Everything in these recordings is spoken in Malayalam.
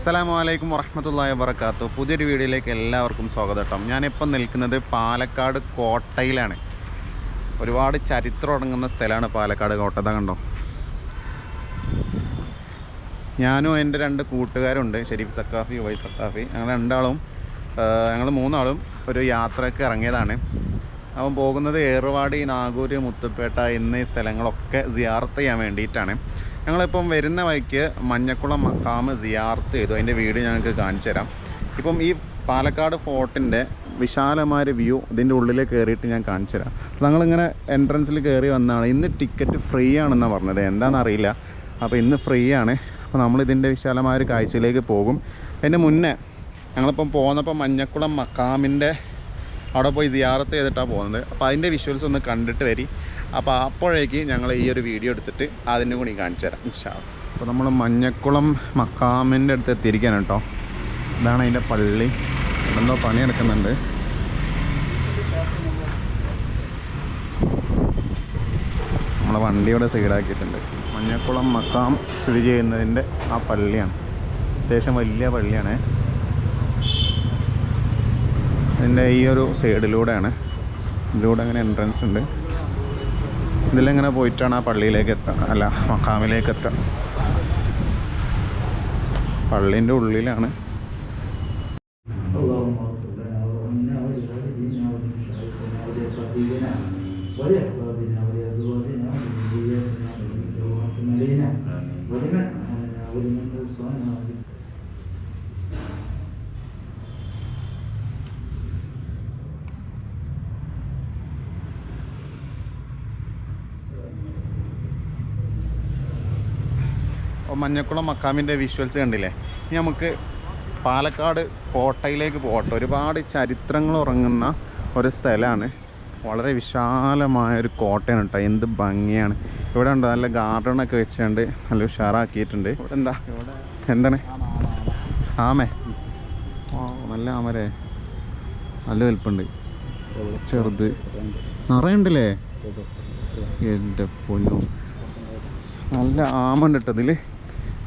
അസ്സലാമു അലൈക്കും വറഹമത്തല്ലാ വബർക്കാത്തു പുതിയൊരു വീഡിയോയിലേക്ക് എല്ലാവർക്കും സ്വാഗതം കേട്ടോ. ഞാനിപ്പം നിൽക്കുന്നത് പാലക്കാട് കോട്ടയിലാണ്. ഒരുപാട് ചരിത്രം അടങ്ങുന്ന സ്ഥലമാണ് പാലക്കാട് കോട്ട. അതാ കണ്ടോ? ഞാനും എന്റെ രണ്ട് കൂട്ടുകാരുണ്ട്. ഷെരീഫ് സക്കാഫി വൈ സക്കാഫി ഞങ്ങൾ രണ്ടാളും ഞങ്ങൾ മൂന്നാളും ഒരു യാത്രയ്ക്ക് ഇറങ്ങിയതാണ്. അവൻ പോകുന്നത് ഏറുവാടി നാഗൂര് മുത്തുപ്പേട്ട എന്നീ സ്ഥലങ്ങളൊക്കെ സിയാർത്ത് ചെയ്യാൻ വേണ്ടിയിട്ടാണ്. ഞങ്ങളിപ്പം വരുന്ന വഴിക്ക് മഞ്ഞക്കുളം മക്കാമ് സിയാർത്ത് ചെയ്തു. അതിന്റെ വീട് ഞങ്ങൾക്ക് കാണിച്ചു തരാം. ഇപ്പം ഈ പാലക്കാട് ഫോർട്ടിന്റെ വിശാലമായ വ്യൂ ഇതിന്റെ ഉള്ളിൽ കയറിയിട്ട് ഞാൻ കാണിച്ചു തരാം. ഞങ്ങളിങ്ങനെ എൻട്രൻസിൽ കയറി വന്നതാണ് ഇന്ന് ടിക്കറ്റ് ഫ്രീ ആണെന്നാണ് പറഞ്ഞത്. എന്താണെന്നറിയില്ല അപ്പോൾ ഇന്ന് ഫ്രീ ആണ്. അപ്പോൾ നമ്മളിതിന്റെ വിശാലമായ ഒരു കാഴ്ചയിലേക്ക് പോകും. അതിന് മുന്നേ ഞങ്ങളിപ്പം പോന്നപ്പോൾ മഞ്ഞക്കുളം മക്കാമിന്റെ അവിടെ പോയി സിയാറത്ത് ചെയ്തിട്ടാണ് പോകുന്നത്. അപ്പോൾ അതിന്റെ വിഷ്വൽസ് ഒന്ന് കണ്ടിട്ട് വരി. അപ്പോൾ അപ്പോഴേക്ക് ഞങ്ങൾ ഈ ഒരു വീഡിയോ എടുത്തിട്ട് അതിന്റെ കൂടി കാണിച്ചു തരാം ഇൻഷാ അപ്പോൾ നമ്മൾ മഞ്ഞക്കുളം മക്കാമിന്റെ അടുത്ത് എത്തിയിരിക്കുകയാണ് കേട്ടോ. ഇതാണ് അതിന്റെ പള്ളി. എന്തോ പണി നടക്കുന്നുണ്ട്. നമ്മളെ വണ്ടിയുടെ സൈഡാക്കിയിട്ടുണ്ട് മഞ്ഞക്കുളം മക്കാം സ്ഥിതി ചെയ്യുന്നതിന്റെ ആ പള്ളിയാണ്. അത്യാവശ്യം വലിയ പള്ളിയാണ്. ഇതിന്റെ ഈ ഒരു സൈഡിലൂടെയാണ് ഇതിലൂടെ അങ്ങനെ എൻട്രൻസ് ഉണ്ട്. ഇതിലെങ്ങനെ പോയിട്ടാണ് ആ പള്ളിയിലേക്ക് എത്താൻ അല്ല മക്കാമിലേക്ക് എത്താൻ പള്ളിന്റെ ഉള്ളിലാണ്. Yeah. മഞ്ഞക്കുളം മക്കാമിന്റെ വിഷ്വൽസ് കണ്ടില്ലേ? ഇനി നമുക്ക് പാലക്കാട് കോട്ടയിലേക്ക് പോകട്ടെ. ഒരുപാട് ചരിത്രങ്ങൾ ഉറങ്ങുന്ന ഒരു സ്ഥലമാണ്. വളരെ വിശാലമായ ഒരു കോട്ടയാണ് കേട്ടോ. എന്ത് ഭംഗിയാണ്. ഇവിടെ ഉണ്ട്? നല്ല ഗാർഡനൊക്കെ വെച്ചുകൊണ്ട് നല്ല ഉഷാറാക്കിയിട്ടുണ്ട്. ഇവിടെ എന്താ? എന്താണ്? ആമേ. നല്ല ആമരേ നല്ല വലുപ്പുണ്ട്. ചെറുത്. നിറയുണ്ടല്ലേ? എന്റെ പൊന്നു. നല്ല ആമുണ്ട് കേട്ടോ ഇതിൽ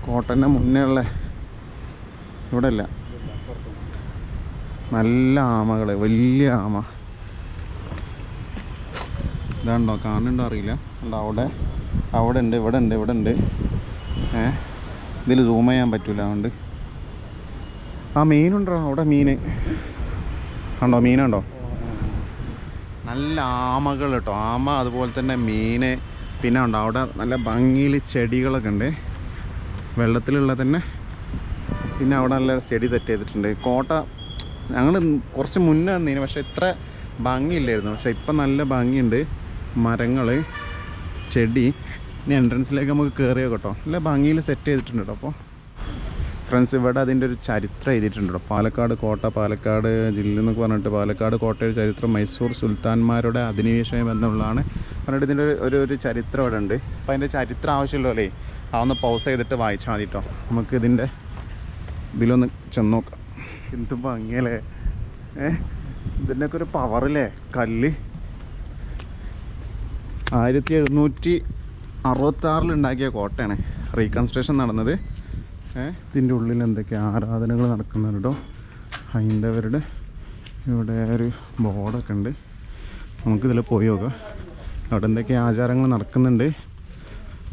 കോട്ടന്റെ മുന്നേ ഉള്ള ഇവിടെ അല്ല നല്ല ആമകൾ വലിയ ആമ. ഇതാണ്ടോ കാണുന്നുണ്ടോ അറിയില്ല. ഉണ്ടോ അവിടെ അവിടെ ഉണ്ട് ഇവിടെ ഉണ്ട് ഇവിടെ ഉണ്ട് ഏ ഇതിൽ സൂം ചെയ്യാൻ പറ്റൂല അതുകൊണ്ട്. ആ മീനുണ്ടോ? അവിടെ മീന് ഉണ്ടോ മീനുണ്ടോ നല്ല ആമകൾ കേട്ടോ. ആമ അതുപോലെ തന്നെ മീന് പിന്നെ ഉണ്ടോ അവിടെ നല്ല ഭംഗിയിൽ ചെടികളൊക്കെ ഉണ്ട്. വെള്ളത്തിലുള്ള തന്നെ പിന്നെ അവിടെ നല്ല സ്റ്റഡി സെറ്റ് ചെയ്തിട്ടുണ്ട്. കോട്ട ഞങ്ങൾ കുറച്ച് മുന്നേ വന്നതിന് പക്ഷെ ഇത്ര ഭംഗിയില്ലായിരുന്നു. പക്ഷെ ഇപ്പം നല്ല ഭംഗിയുണ്ട്. മരങ്ങൾ ചെടി. ഇനി എൻട്രൻസിലേക്ക് നമുക്ക് കയറിയോ കേട്ടോ. നല്ല ഭംഗിയിൽ സെറ്റ് ചെയ്തിട്ടുണ്ട് കേട്ടോ. അപ്പോൾ ഫ്രണ്ട്സ് ഇവിടെ അതിന്റെ ഒരു ചരിത്രം എഴുതിയിട്ടുണ്ട് കേട്ടോ. പാലക്കാട് കോട്ട പാലക്കാട് ജില്ല എന്നൊക്കെ പറഞ്ഞിട്ട് പാലക്കാട് കോട്ടയുടെ ചരിത്രം മൈസൂർ സുൽത്താൻമാരുടെ അധിനിവേശമായി ബന്ധമുള്ളതാണ് പറഞ്ഞിട്ട് ഇതിന്റെ ഒരു ഒരു ചരിത്രം ഇവിടെ ഉണ്ട്. അപ്പോൾ അതിന്റെ ചരിത്രം ആവശ്യമുള്ളതല്ലേ? അതൊന്ന് പൗസ് ചെയ്തിട്ട് വായിച്ചാൽ മതി നമുക്ക് ഇതിന്റെ ഇതിലൊന്ന് ചെന്ന് നോക്കാം എന്ത് ഭംഗിയല്ലേ? ഏ? ഇതിന്റെയൊക്കെ ഒരു പവറില്ലേ കല്ല്. ആയിരത്തി എഴുന്നൂറ്റി അറുപത്താറിൽ ഉണ്ടാക്കിയ കോട്ടയാണ് റീകൺസ്ട്രക്ഷൻ നടന്നത്. ഏഹ് ഇതിന്റെ ഉള്ളിൽ എന്തൊക്കെ ആരാധനകൾ നടക്കുന്നുണ്ട് കേട്ടോ ഹൈന്ദവരുടെ ഇവിടെ ഒരു ബോർഡൊക്കെ ഉണ്ട്. നമുക്കിതിൽ പോയി നോക്കാം. അവിടെ എന്തൊക്കെ ആചാരങ്ങൾ നടക്കുന്നുണ്ട്?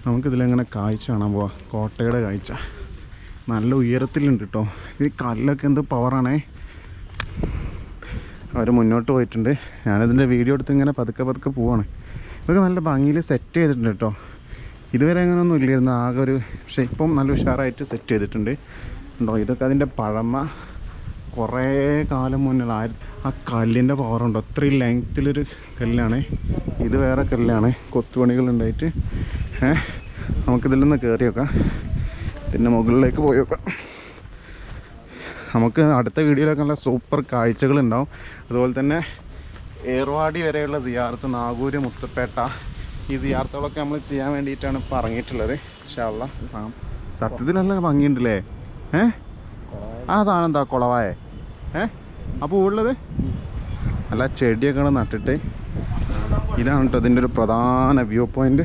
നമുക്കിതിലെങ്ങനെ കാഴ്ച കാണാൻ പോവാം? കോട്ടയുടെ കാഴ്ച. നല്ല ഉയരത്തിലുണ്ട് കേട്ടോ ഈ കല്ലൊക്കെ എന്ത് പവറാണേ അവർ മുന്നോട്ട് പോയിട്ടുണ്ട്. ഞാനിതിന്റെ വീഡിയോ എടുത്ത് ഇങ്ങനെ പതുക്കെ പതുക്കെ പോവാണ്. ഇതൊക്കെ നല്ല ഭംഗിയിൽ സെറ്റ് ചെയ്തിട്ടുണ്ട് കേട്ടോ ഇതുവരെ അങ്ങനെയൊന്നും ഇല്ലായിരുന്നു. ആകെ ഒരു പക്ഷേ ഇപ്പം നല്ല ഉഷാറായിട്ട് സെറ്റ് ചെയ്തിട്ടുണ്ട്. ഉണ്ടോ ഇതൊക്കെ അതിന്റെ പഴമ കുറേ കാലം മുന്നിൽ ആയിര ആ കല്ലിന്റെ പവറുണ്ട് അത്രയും ലെങ്ത്തിലൊരു കല്ലാണ്. ഇത് വേറെ കല്ലാണ്. കൊത്തുപണികൾ ഉണ്ടായിട്ട് ഏഹ് നമുക്കിതിൽ നിന്ന് കയറി നോക്കാം. ഇതിന്റെ മുകളിലേക്ക് പോയി നോക്കാം. നമുക്ക് അടുത്ത വീഡിയോയിലൊക്കെ നല്ല സൂപ്പർ കാഴ്ചകളുണ്ടാവും. അതുപോലെ തന്നെ ഏർവാടി വരെയുള്ള സിയാർത്ത് നാഗൂര് മുത്തപ്പേട്ട ഈ സിയാർത്തുകളൊക്കെ നമ്മൾ ചെയ്യാൻ വേണ്ടിയിട്ടാണ് ഇപ്പോൾ ഇറങ്ങിയിട്ടുള്ളത് ഷാള സത്യത്തിൽ നല്ല ഭംഗിയുണ്ടല്ലേ? ഏ? ആ സാധനം എന്താ കുളവായേ? ഏ? അപ്പോൾ ഉള്ളത്? അല്ല ചെടിയൊക്കെ നട്ടിട്ട് ഇതാണ് കേട്ടോ ഇതിന്റെ ഒരു പ്രധാന വ്യൂ പോയിന്റ്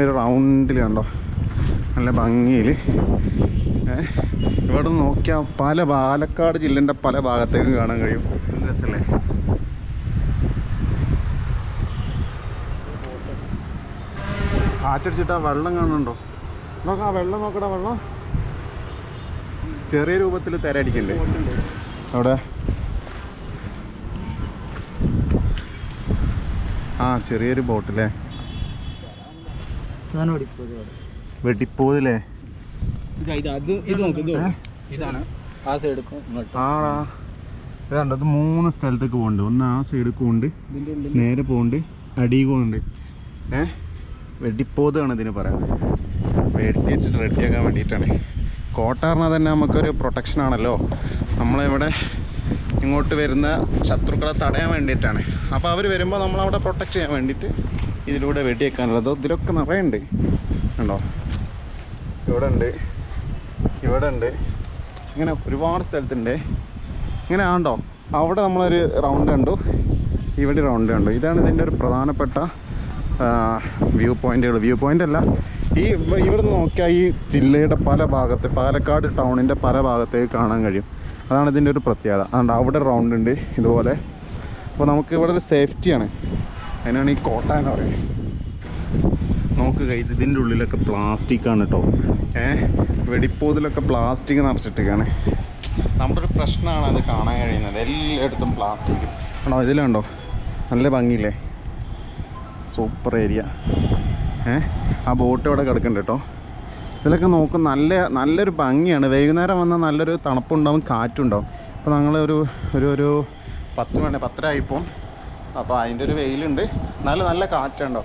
ഒരു റൗണ്ടിൽ കണ്ടോ? നല്ല ഭംഗിയിൽ ഇവിടെ നോക്കിയാൽ പല പാലക്കാട് ജില്ലേന്റെ പല ഭാഗത്തേക്കും കാണാൻ കഴിയും. നല്ല രസമല്ലേ കാറ്റടിച്ചിട്ട് ആ വെള്ളം കാണുന്നുണ്ടോ? നോക്കാം ആ വെള്ളം നോക്കടാ വെള്ളം. ചെറിയ രൂപത്തിൽ തിരയടിക്കണ്ടേ അവിടെ ആ ചെറിയൊരു ബോട്ടില്ലേ ഞാൻ ഓടിപ്പോയത് അവിടെ വെട്ടിപ്പോതില്ലേ ഇത് ഇത് അത് ഇത് നോക്ക് ഇത് ഏ? നോക്ക്. ഇതാണ് ആ ചെറിയൊരു എടുക്കും ഇങ്ങോട്ട്. ആടാ. ഇതാണ്ട് അത് മൂന്ന് സ്ഥലത്തേക്ക് പോകുന്നുണ്ട് ഒന്ന് ആ സൈഡ് പോകുന്നുണ്ട് ഉള്ളിൽ നേരെ പോകുന്നുണ്ട് അടി പോകുന്നുണ്ട് ഏ? വെടിപ്പോതാണ് ഇതിന് പറയാം വെടി വെച്ചിട്ട് റെഡിയാക്കാൻ വേണ്ടിയിട്ടാണ്. കോട്ട പറഞ്ഞാൽ തന്നെ നമുക്കൊരു പ്രൊട്ടക്ഷൻ ആണല്ലോ. നമ്മളിവിടെ ഇങ്ങോട്ട് വരുന്ന ശത്രുക്കളെ തടയാൻ വേണ്ടിയിട്ടാണ്. അപ്പോൾ അവർ വരുമ്പോൾ നമ്മളവിടെ പ്രൊട്ടക്റ്റ് ചെയ്യാൻ വേണ്ടിയിട്ട് ഇതിലൂടെ വെടിയേക്കാനുള്ളത് ഇതിലൊക്കെ നിറയുണ്ട് ഉണ്ടോ. ഇവിടെ ഉണ്ട് ഇവിടെ ഉണ്ട് ഇങ്ങനെ ഒരുപാട് സ്ഥലത്തുണ്ട്. ഇങ്ങനെ ആണ്ടോ അവിടെ നമ്മളൊരു റൗണ്ട് കണ്ടു. ഇവിടെ റൗണ്ട് കണ്ടു. ഇതാണ് ഇതിന്റെ ഒരു പ്രധാനപ്പെട്ട വ്യൂ പോയിന്റുകൾ വ്യൂ പോയിന്റ് അല്ല. ഈ ഇവ- ഇവിടെ നിന്ന് നോക്കിയാൽ ഈ ജില്ലയുടെ പല ഭാഗത്ത് പാലക്കാട് ടൗണിന്റെ പല ഭാഗത്തേക്ക് കാണാൻ കഴിയും. അതാണ് ഇതിന്റെ ഒരു പ്രത്യേകത. അതുകൊണ്ട് അവിടെ റൗണ്ട് ഉണ്ട് ഇതുപോലെ. അപ്പോൾ നമുക്ക് ഇവിടെ ഒരു സേഫ്റ്റിയാണ് അതിനാണ് ഈ കോട്ട എന്ന് പറയുന്നത്. നമുക്ക് കഴിച്ച് ഇതിന്റെ ഉള്ളിലൊക്കെ പ്ലാസ്റ്റിക് ആണ് കേട്ടോ ഏ വെടിപ്പോതിലൊക്കെ പ്ലാസ്റ്റിക് നിറച്ചിട്ടൊക്കെയാണ് നമ്മുടെ ഒരു പ്രശ്നമാണ് അത് കാണാൻ കഴിയുന്നത്. എല്ലായിടത്തും പ്ലാസ്റ്റിക് ആണോ ഇതിലുണ്ടോ നല്ല ഭംഗിയില്ലേ? സൂപ്പർ ഏരിയ ഏ ആ ബോട്ട് ഇവിടെ കിടക്കുന്നുണ്ട് കേട്ടോ ഇതിലൊക്കെ നോക്കും നല്ല നല്ലൊരു ഭംഗിയാണ്. വൈകുന്നേരം വന്നാൽ നല്ലൊരു തണുപ്പുണ്ടാവും കാറ്റുണ്ടാവും. അപ്പോൾ ഞങ്ങളൊരു ഒരു ഒരു പത്ത് മണി പത്തരായിപ്പോൾ അപ്പോൾ അതിന്റെ ഒരു വെയിലുണ്ട്. നല്ല നല്ല കാറ്റുണ്ടോ?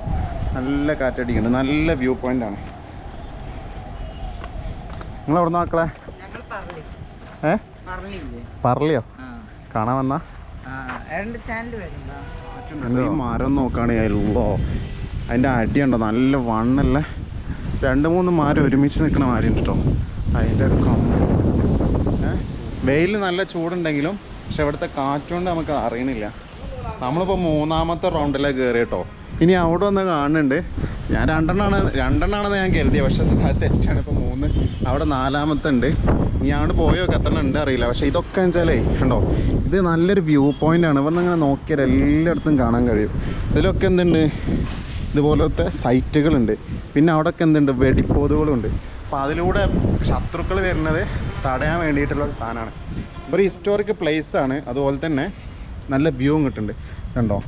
നല്ല കാറ്റടിക്കുന്നുണ്ട്. നല്ല വ്യൂ പോയിന്റ് ആണ്. നിങ്ങൾ എവിടെ മക്കളെ? പറഞ്ഞു ഏ? ആ. കാണാൻ വന്നാ? മരം നോക്കുകയാണെങ്കിൽ അതിന്റെ അടിയുണ്ടോ? നല്ല വണ്ണല്ല? രണ്ട് മൂന്ന് മാര ഒരുമിച്ച് നിൽക്കണ മാരുണ്ട് കേട്ടോ അതിന്റെ വെയിൽ നല്ല ചൂടുണ്ടെങ്കിലും പക്ഷെ ഇവിടുത്തെ കാറ്റുകൊണ്ട് നമുക്ക് അറിയണില്ല. നമ്മളിപ്പോൾ മൂന്നാമത്തെ റൗണ്ടിലേക്ക് കയറി കേട്ടോ ഇനി അവിടെ വന്ന് കാണുന്നുണ്ട്. ഞാൻ രണ്ടെണ്ണമാണ് രണ്ടെണ്ണമാണെന്ന് ഞാൻ കരുതിയത് പക്ഷെ തെറ്റാണ്. ഇപ്പോൾ മൂന്ന് അവിടെ നാലാമത്തെ ഉണ്ട് ഇനി പോയോ പോയൊക്കെ എത്ര ഉണ്ട് അറിയില്ല. പക്ഷേ ഇതൊക്കെ വെച്ചാലേ കണ്ടോ? ഇത് നല്ലൊരു വ്യൂ പോയിന്റ് ആണ്. ഇവിടെ ഇങ്ങനെ നോക്കിയാൽ എല്ലായിടത്തും കാണാൻ കഴിയും. ഇതിലൊക്കെ എന്തുണ്ട്? ഇതുപോലത്തെ സൈറ്റുകളുണ്ട്. പിന്നെ അവിടെയൊക്കെ എന്തുണ്ട്? വെടിപ്പോതുകളുണ്ട്. അപ്പോൾ അതിലൂടെ ശത്രുക്കൾ വരുന്നത് തടയാൻ വേണ്ടിയിട്ടുള്ള ഒരു സാധനമാണ്. ഒരു ഹിസ്റ്റോറിക് ആണ്. അതുപോലെ തന്നെ നല്ല വ്യൂവും കിട്ടുന്നുണ്ട്. കണ്ടോ?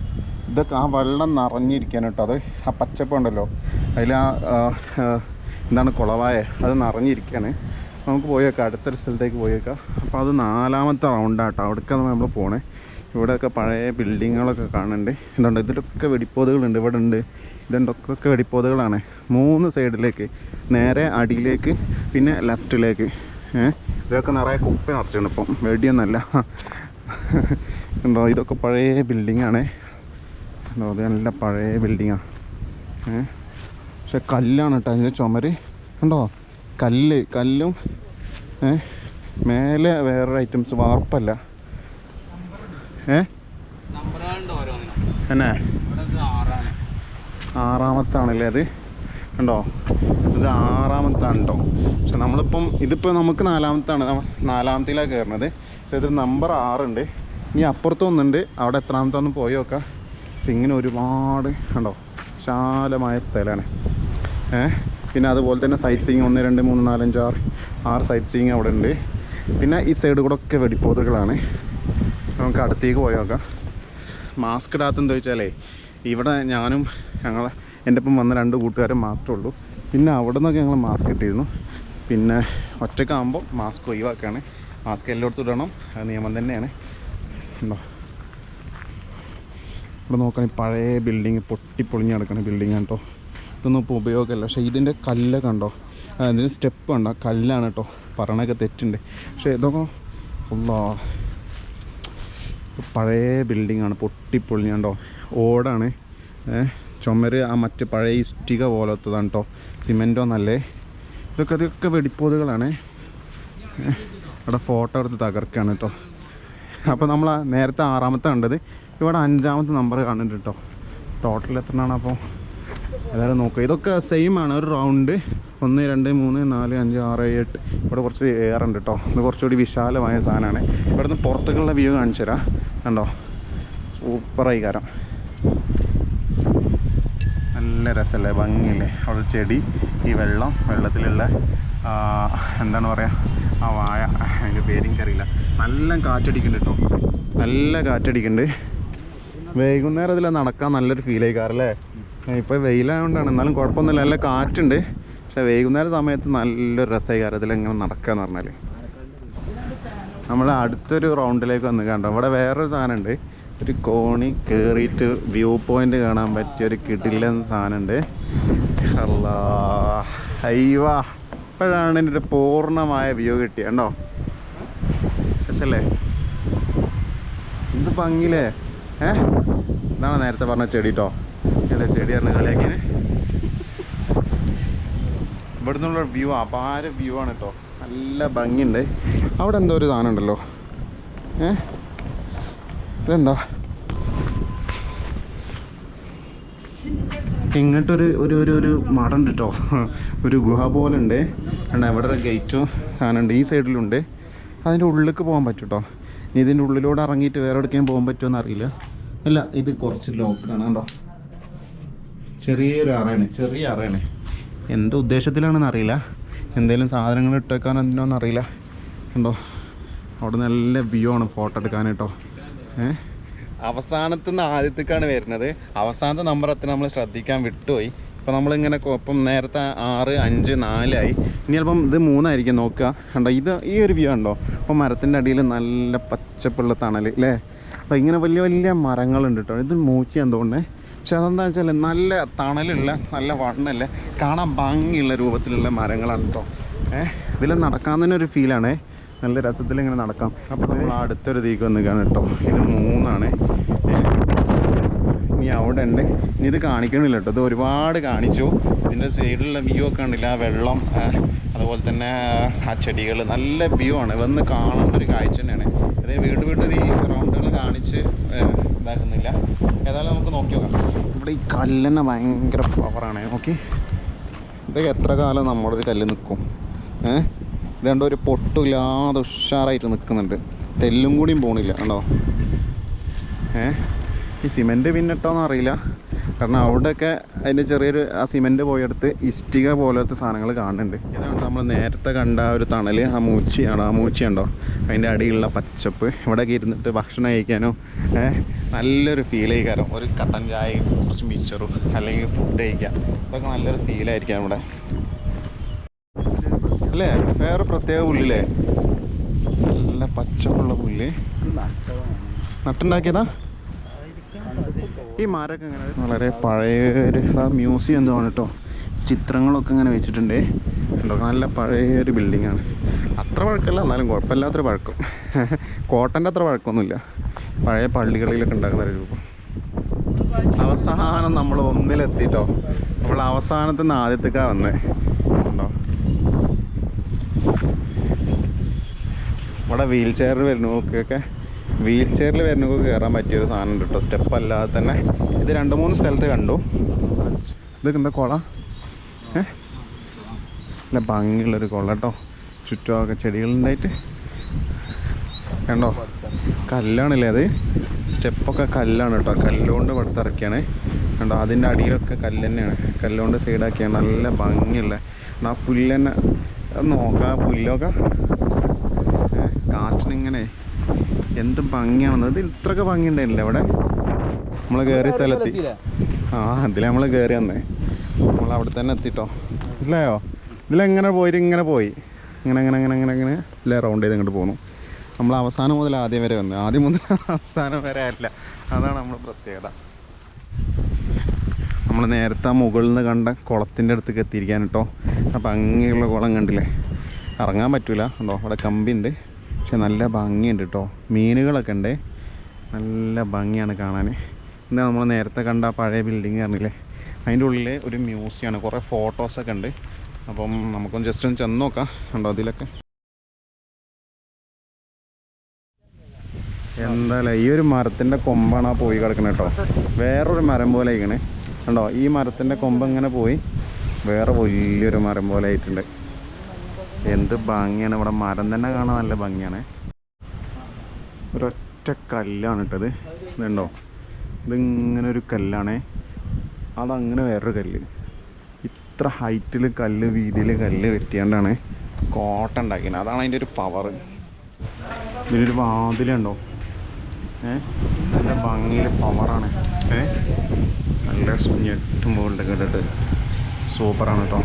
ഇതൊക്കെ ആ വെള്ളം നിറഞ്ഞിരിക്കാൻ കേട്ടോ. അത് ആ പച്ചപ്പ് ഉണ്ടല്ലോ. അതിൽ ആ, എന്താണ് കുളവായ അത് നിറഞ്ഞിരിക്കുകയാണ്. നമുക്ക് പോയേക്കാം അടുത്തൊരു സ്ഥലത്തേക്ക് പോയേക്കാം അപ്പോൾ അത് നാലാമത്തെ റൗണ്ടാട്ടോ അവിടേക്കാണ് നമ്മൾ പോണേ. ഇവിടെയൊക്കെ പഴയ ബിൽഡിങ്ങുകളൊക്കെ കാണുന്നുണ്ട്. ഇതുണ്ട് ഇതിലൊക്കെ വെടിപ്പോതുകളുണ്ട് ഇവിടെ ഉണ്ട് ഇതുണ്ടൊക്കെ വെടിപ്പോതുകളാണ്. മൂന്ന് സൈഡിലേക്ക് നേരെ അടിയിലേക്ക് പിന്നെ ലെഫ്റ്റിലേക്ക്. ഇതൊക്കെ നിറയെ കുപ്പി നിറച്ചിട്ടുണ്ട് ഇപ്പം. വെടിയൊന്നല്ല ഉണ്ടോ ഇതൊക്കെ പഴയ ബിൽഡിങ്ങാണ്. ഉണ്ടോ ഇത് നല്ല പഴയ ബിൽഡിങ്ങാണ് പക്ഷെ കല്ലാണ് കേട്ടോ അതിന്റെ ചുമര്. ഉണ്ടോ കല്ല് കല്ലും മേലെ വേറൊരു ഐറ്റംസ് വാർപ്പല്ല. ഏ? എന്നെ ആറാണ്. ആറാമത്താണല്ലേ അത്? കണ്ടോ? ഇത് ആറാമത്താണ് കേട്ടോ പക്ഷെ നമ്മളിപ്പം ഇതിപ്പോൾ നമുക്ക് നാലാമത്താണ്. നാലാമത്തിലാണ് കയറുന്നത് ഇതിൽ നമ്പർ ആറുണ്ട്. ഇനി അപ്പുറത്തൊന്നുണ്ട് അവിടെ എത്രാമത്തെ പോയി നോക്കാം. പക്ഷെ ഇങ്ങനെ ഒരുപാട് കണ്ടോ? വിശാലമായ സ്ഥലമാണ്. ഏ? പിന്നെ അതുപോലെ തന്നെ സൈറ്റ് സീയിങ് ഒന്ന് രണ്ട് മൂന്ന് നാലഞ്ച് ആറ്. ആറ് സൈറ്റ് സീയിങ് അവിടെ ഉണ്ട്. പിന്നെ ഈ സൈഡ് കൂടെ ഒക്കെ വെടിപ്പോതുകളാണ് നമുക്ക് അടുത്തേക്ക് പോയി നോക്കാം. മാസ്ക് ഇടാത്ത എന്താ വെച്ചാലേ ഇവിടെ ഞാനും ഞങ്ങൾ എന്റെ ഒപ്പം വന്ന രണ്ട് കൂട്ടുകാരും മാത്രമേ ഉള്ളൂ. പിന്നെ അവിടെ നിന്നൊക്കെ ഞങ്ങൾ മാസ്ക് ഇട്ടിരുന്നു. പിന്നെ ഒറ്റക്കാകുമ്പോൾ മാസ്ക് ഒഴിവാക്കുകയാണ് മാസ്ക് എല്ലായിടത്തും ഇടണം. അത് നിയമം തന്നെയാണ്. ഉണ്ടോ? ഇവിടെ നോക്കുകയാണെങ്കിൽ പഴയ ബിൽഡിങ് പൊട്ടിപ്പൊളിഞ്ഞ് കിടക്കുന്ന ബിൽഡിങ് കേട്ടോ ഇതൊന്നും ഇപ്പോൾ ഉപയോഗമല്ല. പക്ഷേ ഇതിന്റെ കല്ലൊക്കെ ഉണ്ടോ അതിന്റെ സ്റ്റെപ്പ് ഉണ്ടോ കല്ലാണ് കേട്ടോ പറയണൊക്കെ തെറ്റുണ്ട്. പക്ഷേ ഇതൊക്കെ ഉള്ളോ പഴയ ബിൽഡിംഗ് ആണ് പൊട്ടിപ്പൊളിഞ്ഞുണ്ടോ ഓടാണ്. ചുമര് ആ മറ്റ് പഴയ ഇഷ്ടിക പോലത്തതാണ് കേട്ടോ സിമെന്റോ നല്ലേ? ഇതൊക്കെ അതൊക്കെ വെടിപ്പോതുകളാണ്. അവിടെ ഫോട്ടോ എടുത്ത് തകർക്കുകയാണ് കേട്ടോ അപ്പോൾ നമ്മൾ നേരത്തെ ആറാമത്തെ കണ്ടത്. ഇവിടെ അഞ്ചാമത്തെ നമ്പർ കാണുന്നുണ്ട് കേട്ടോ ടോട്ടൽ എത്രയാണ് അപ്പോൾ ഏതായാലും നോക്കുക ഇതൊക്കെ സെയിം ആണ്. ഒരു റൗണ്ട് ഒന്ന് രണ്ട് മൂന്ന് നാല് അഞ്ച് ആറ് എട്ട് ഇവിടെ കുറച്ച് ഏറുണ്ട് കേട്ടോ ഇത് കുറച്ചുകൂടി വിശാലമായ സാധനമാണ്. ഇവിടുന്ന് പുറത്തേക്കുള്ള വ്യൂ കാണിച്ചു തരാം. കണ്ടോ? സൂപ്പറായി കാരം നല്ല രസമല്ലേ ഭംഗിയില്ലേ? അവിടെ ചെടി ഈ വെള്ളം വെള്ളത്തിലുള്ള എന്താണ് പറയുക ആ വായ. അതിന്റെ പേരെനിക്കറിയില്ല നല്ല കാറ്റടിക്കുന്നുണ്ട് കേട്ടോ നല്ല കാറ്റടിക്കുന്നുണ്ട്. വൈകുന്നേരം ഇതിൽ നടക്കാൻ നല്ലൊരു ഫീൽ ആയിക്കാറല്ലേ ഇപ്പോൾ വെയിലായതുകൊണ്ടാണ് എന്നാലും കുഴപ്പമൊന്നുമില്ല നല്ല കാറ്റുണ്ട്. പക്ഷേ വൈകുന്നേര സമയത്ത് നല്ലൊരു രസമായിക്കാരം ഇതിലിങ്ങനെ നടക്കുക എന്ന് പറഞ്ഞാൽ നമ്മൾ അടുത്തൊരു റൗണ്ടിലേക്ക് വന്ന് കണ്ടോ? ഇവിടെ വേറൊരു സാധനമുണ്ട്. ഒരു കോണി കയറിയിട്ട് വ്യൂ പോയിന്റ് കാണാൻ പറ്റിയ ഒരു കിടിലൻ സാധനമുണ്ട്. അല്ലാ. അയ്യവാ ഇപ്പോഴാണ് എന്റെ ഒരു പൂർണമായ വ്യൂ കിട്ടിയ. കണ്ടോ? രസല്ലേ എന്ത് ഭംഗിയില്ലേ? ഏ? ഇതാണ് നേരത്തെ പറഞ്ഞ ചെടി കേട്ടോ ചെടി ചെടിയാണ് കളിയാക്കിയത് ഇവിടെ നിന്നുള്ള വ്യൂ അപാര വ്യൂ ആണ് കേട്ടോ നല്ല ഭംഗിയുണ്ട്. അവിടെ എന്തോ ഒരു സാധനം ഉണ്ടല്ലോ. ഏ? ഇതെന്താ? ഇങ്ങോട്ടൊരു ഒരു ഒരു ഒരു മടണ്ട് കേട്ടോ ഒരു ഗുഹ പോലെ ഉണ്ട് കണ്ടോ അവിടെ ഒരു ഗേറ്റും സാധനമുണ്ട്. ഈ സൈഡിലുണ്ട്. അതിന്റെ ഉള്ളിലേക്ക് പോകാൻ പറ്റും കേട്ടോ ഇനി ഇതിന്റെ ഉള്ളിലൂടെ ഇറങ്ങിയിട്ട് വേറെ എവിടേക്കും പോകാൻ പറ്റുമോ എന്നറിയില്ല. അല്ല ഇത് കുറച്ച് ലോക്കാണ് കണ്ടോ. ചെറിയൊരു അറയാണ് ചെറിയ അറയാണ്. എന്ത് ഉദ്ദേശത്തിലാണെന്ന് അറിയില്ല. എന്തെങ്കിലും സാധനങ്ങൾ ഇട്ടേക്കാൻ എന്തിനോന്ന് അറിയില്ല. ഉണ്ടോ അവിടെ നല്ല വ്യൂ ആണ് ഫോട്ടോ എടുക്കാൻ കേട്ടോ. ഏഹ് അവസാനത്തു നിന്ന് ആദ്യത്തേക്കാണ് വരുന്നത്. അവസാനത്തെ നമ്പർ എത്ര നമ്മൾ ശ്രദ്ധിക്കാൻ വിട്ടുപോയി. ഇപ്പം നമ്മളിങ്ങനെ ഒപ്പം നേരത്തെ ആറ് അഞ്ച് നാലായി ഇനി ചിലപ്പം ഇത് മൂന്നായിരിക്കും നോക്കുക. കണ്ടോ? ഇത് ഈ ഒരു വ്യൂ ഉണ്ടോ അപ്പം മരത്തിന്റെ അടിയിൽ നല്ല പച്ചപ്പുള്ള തണൽ അല്ലേ അപ്പോൾ ഇങ്ങനെ വലിയ വലിയ മരങ്ങളുണ്ട് കേട്ടോ. ഇത് മൂച്ചി എന്തുകൊണ്ട് പക്ഷെ അതെന്താ വെച്ചാൽ നല്ല തണലുള്ള നല്ല വണ്ണല്ല കാണാൻ ഭംഗിയുള്ള രൂപത്തിലുള്ള മരങ്ങളാണ് കേട്ടോ ഏഹ് ഇതിൽ നടക്കാൻ തന്നെ ഒരു ഫീലാണ് നല്ല രസത്തിൽ ഇങ്ങനെ നടക്കാം. അപ്പോൾ നമ്മൾ അടുത്തൊരു തീക്ക് വന്ന് കാണാം കേട്ടോ ഇത് മൂന്നാണ്. ഇനി അവിടെ ഉണ്ട് ഇനി ഇത് കാണിക്കണില്ല കേട്ടോ ഇത് ഒരുപാട് കാണിച്ചു. ഇതിന്റെ സൈഡിലുള്ള വ്യൂ ഒക്കെ ഉണ്ടല്ല ആ വെള്ളം അതുപോലെ തന്നെ ആ ചെടികൾ നല്ല വ്യൂ ആണ്. വന്ന് കാണേണ്ട ഒരു കാഴ്ച തന്നെയാണ്. ഇത് വീണ്ടും വീണ്ടും ഈ റൗണ്ടുകൾ കാണിച്ച് ഇതാക്കുന്നില്ല ഏതായാലും നമുക്ക് നോക്കി നോക്കാം. ഇവിടെ ഈ കല്ലെന്നെ ഭയങ്കര പവറാണ് നോക്കി. ഇതൊക്കെ എത്ര കാലം നമ്മുടെ ഒരു കല്ല് നിൽക്കും ഏഹ് ഇതുകൊണ്ട് ഒരു പൊട്ടില്ലാതെ ഉഷാറായിട്ട് നിൽക്കുന്നുണ്ട്. തെല്ലും കൂടിയും പോണില്ല കണ്ടോ? ഏ? ഈ സിമെന്റ് പിന്നിട്ടോന്ന് അറിയില്ല കാരണം അവിടെയൊക്കെ അതിന്റെ ചെറിയൊരു ആ സിമെന്റ് പോയെടുത്ത് ഇഷ്ടിക പോലത്തെ സാധനങ്ങൾ കാണുന്നുണ്ട്. ഇതാണ് നമ്മൾ നേരത്തെ കണ്ട ആ ഒരു തണൽ ആ മൂച്ചിയാണോ ആ മൂച്ചിയുണ്ടോ? അതിന്റെ അടിയിലുള്ള പച്ചപ്പ്. ഇവിടെയൊക്കെ ഇരുന്നിട്ട് ഭക്ഷണം കഴിക്കാനോ നല്ലൊരു ഫീൽ കഴിക്കാനോ ഒരു കട്ടൻ ചായയും കുറച്ച് മിച്ചറും അല്ലെങ്കിൽ ഫുഡ് കഴിക്കാം ഇതൊക്കെ നല്ലൊരു ഫീലായിരിക്കാം ഇവിടെ അല്ലേ? വേറെ പ്രത്യേക പുല്ലില്ലേ? നല്ല പച്ചപ്പുള്ള പുല്ല്. നട്ടുണ്ടാക്കിയതാ? ഈ മരമൊക്കെ ഇങ്ങനെ വളരെ പഴയ ഒരു മ്യൂസിയം എന്തോ ആണ് കേട്ടോ ചിത്രങ്ങളൊക്കെ ഇങ്ങനെ വെച്ചിട്ടുണ്ട്. കണ്ടോ? നല്ല പഴയ ഒരു ബിൽഡിംഗ് ആണ്. അത്ര പഴക്കമല്ല എന്നാലും കുഴപ്പമില്ലാത്തൊരു പഴക്കം. കോട്ടന്റെ അത്ര പഴക്കമൊന്നുമില്ല. പഴയ പള്ളികളിലൊക്കെ ഉണ്ടാക്കുന്ന ഒരു രൂപം. അവസാനം നമ്മൾ ഒന്നിലെത്തിട്ടോ നമ്മൾ അവസാനത്ത് നിന്ന് ആദ്യത്തേക്കാണ് വന്നേ. ഉണ്ടോ ഇവിടെ വീൽ ചെയറിൽ വരുന്നവർക്കൊക്കെ വീൽ ചെയറിൽ വരുന്നവർക്ക് കയറാൻ പറ്റിയൊരു സാധനം കേട്ടോ. സ്റ്റെപ്പ് അല്ലാതെ തന്നെ. ഇത് രണ്ട് മൂന്ന് സ്ഥലത്ത് കണ്ടു. ഇതൊക്കെ എന്താ കുള? ഏ? നല്ല ഭംഗിയുള്ളൊരു കുളം കേട്ടോ. ചുറ്റുമൊക്കെ ചെടികളുണ്ടായിട്ട്. കണ്ടോ? കല്ലാണല്ലേ അത്? സ്റ്റെപ്പൊക്കെ കല്ലാണ് കേട്ടോ. കല്ലുകൊണ്ട് പടുത്തിറക്കിയാണ്. കണ്ടോ? അതിന്റെ അടിയിലൊക്കെ കല്ല് തന്നെയാണ്. കല്ലുകൊണ്ട് സൈഡാക്കിയാണ് നല്ല ഭംഗിയുള്ള. ആ പുല്ല് തന്നെ. നോക്കാം പുല്ലൊക്കെ. കാറ്റിനിങ്ങനെ എന്ത് ഭംഗിയാണെന്ന്. ഇത് ഇത്രയൊക്കെ ഭംഗി ഉണ്ടായില്ല അവിടെ. നമ്മൾ കയറിയ സ്ഥലത്ത്. ആ അതിൽ നമ്മൾ കയറി വന്നേ. നമ്മൾ അവിടെ തന്നെ എത്തിട്ടോ. മനസ്സിലായോ? ഇതിലെങ്ങനെ പോയിട്ട് ഇങ്ങനെ പോയി. ഇങ്ങനെ അങ്ങനെ അങ്ങനെ അങ്ങനെ അങ്ങനെ ഇല്ല റൗണ്ട് ചെയ്ത് ഇങ്ങോട്ട് പോന്നു. നമ്മൾ അവസാനം മുതൽ ആദ്യം വരെ വന്നു. ആദ്യം മുതൽ അവസാനം വരെ അല്ല അതാണ് നമ്മൾ പ്രത്യേകത. നമ്മൾ നേരത്തെ മുകളിൽ നിന്ന് കണ്ട കുളത്തിന്റെ അടുത്തേക്ക് എത്തിയിരിക്കാൻ കേട്ടോ അപ്പം അങ്ങനെയുള്ള കുളം കണ്ടില്ലേ? ഇറങ്ങാൻ പറ്റൂല. എന്തോ അവിടെ കമ്പിയുണ്ട് പക്ഷെ നല്ല ഭംഗിയുണ്ട് കേട്ടോ മീനുകളൊക്കെ ഉണ്ട്. നല്ല ഭംഗിയാണ് കാണാൻ. എന്താ നമ്മൾ നേരത്തെ കണ്ട പഴയ ബിൽഡിങ് പറഞ്ഞില്ലേ? അതിന്റെ ഉള്ളിൽ ഒരു മ്യൂസിയമാണ് കുറേ ഫോട്ടോസൊക്കെ ഉണ്ട്. അപ്പം നമുക്കൊന്ന് ജസ്റ്റ് ഒന്ന് ചെന്ന് നോക്കാം. ഉണ്ടോ അതിലൊക്കെ? എന്തായാലും ഈ ഒരു മരത്തിന്റെ കൊമ്പാണ് ആ പോയി കിടക്കുന്നത് കേട്ടോ വേറൊരു മരം പോലെ ആയിക്കണേ. കണ്ടോ? ഈ മരത്തിന്റെ കൊമ്പ് ഇങ്ങനെ പോയി. വേറെ വലിയൊരു മരം പോലെ ആയിട്ടുണ്ട്. എന്ത് ഭംഗിയാണ്. ഇവിടെ മരം തന്നെ കാണാൻ നല്ല ഭംഗിയാണ്. ഒരൊറ്റ കല്ലാണ് ഇട്ടത്. ഇതുണ്ടോ? ഇതിങ്ങനെ ഒരു കല്ലാണ്. അതങ്ങനെ വേറൊരു കല്ല്. ഇത്ര ഹൈറ്റിൽ കല്ല് വീതിയിൽ കല്ല് വെട്ടിയാണ്ടാണ് കോട്ട ഉണ്ടാക്കിയത്. അതാണ് അതിന്റെ ഒരു പവർ ഇതിനൊരു വാതിലുണ്ടോ? ഏ? നല്ല ഭംഗിയിൽ പവറാണ് ഏ? നല്ല ഞെട്ടും പോലെ കേട്ടിട്ട് സൂപ്പറാണ് കേട്ടോ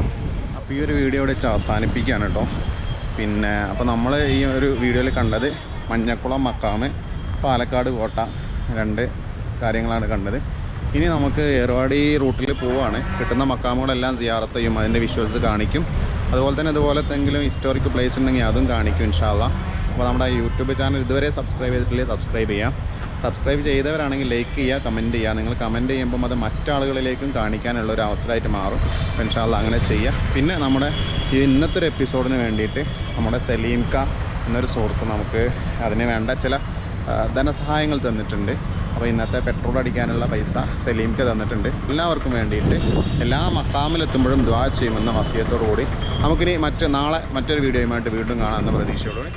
അപ്പോൾ ഈ ഒരു വീഡിയോ ഇവിടെ വെച്ച് അവസാനിപ്പിക്കുകയാണ് കേട്ടോ. പിന്നെ അപ്പോൾ നമ്മൾ ഈ ഒരു വീഡിയോയിൽ കണ്ടത് മഞ്ഞക്കുളം മക്കാമ് പാലക്കാട് കോട്ട രണ്ട് കാര്യങ്ങളാണ് കണ്ടത്. ഇനി നമുക്ക് ഏർവാടി റൂട്ടിൽ പോവുകയാണ് കിട്ടുന്ന മക്കാമുകളെല്ലാം സിയാറത്ത് ചെയ്യും അതിന്റെ വിഷ്വൽസ് കാണിക്കും. അതുപോലെ തന്നെ അതുപോലെ എന്തെങ്കിലും ഹിസ്റ്റോറിക് പ്ലേസ് ഉണ്ടെങ്കിൽ അതും കാണിക്കും ഇൻഷാല്ല അപ്പോൾ നമ്മുടെ യൂട്യൂബ് ചാനൽ ഇതുവരെ സബ്സ്ക്രൈബ് ചെയ്തിട്ടില്ലേ സബ്സ്ക്രൈബ് ചെയ്യാം. സബ്സ്ക്രൈബ് ചെയ്തവരാണെങ്കിൽ ലൈക്ക് ചെയ്യുക കമന്റ് ചെയ്യുക. നിങ്ങൾ കമന്റ് ചെയ്യുമ്പം അത് മറ്റാളുകളിലേക്കും കാണിക്കാനുള്ള ഒരു അവസരമായിട്ട് മാറും. ഇൻഷാല്ല അങ്ങനെ ചെയ്യുക പിന്നെ നമ്മുടെ ഈ ഇന്നത്തെ ഒരു എപ്പിസോഡിന് വേണ്ടിയിട്ട് നമ്മുടെ സലീംക എന്നൊരു സുഹൃത്ത് നമുക്ക് അതിന് വേണ്ട ചില ധനസഹായങ്ങൾ തന്നിട്ടുണ്ട്. അപ്പോൾ ഇന്നത്തെ പെട്രോൾ അടിക്കാനുള്ള പൈസ സലീംക്ക് തന്നിട്ടുണ്ട്. എല്ലാവർക്കും വേണ്ടിയിട്ട് എല്ലാ മക്കാമിലെത്തുമ്പോഴും ദ്വാ ചെയ്യുമെന്ന വസിയത്തോടു കൂടി നമുക്കിനി മറ്റ് നാളെ മറ്റൊരു വീഡിയോയുമായിട്ട് വീണ്ടും കാണാമെന്ന പ്രതീക്ഷയോടുകൂടി.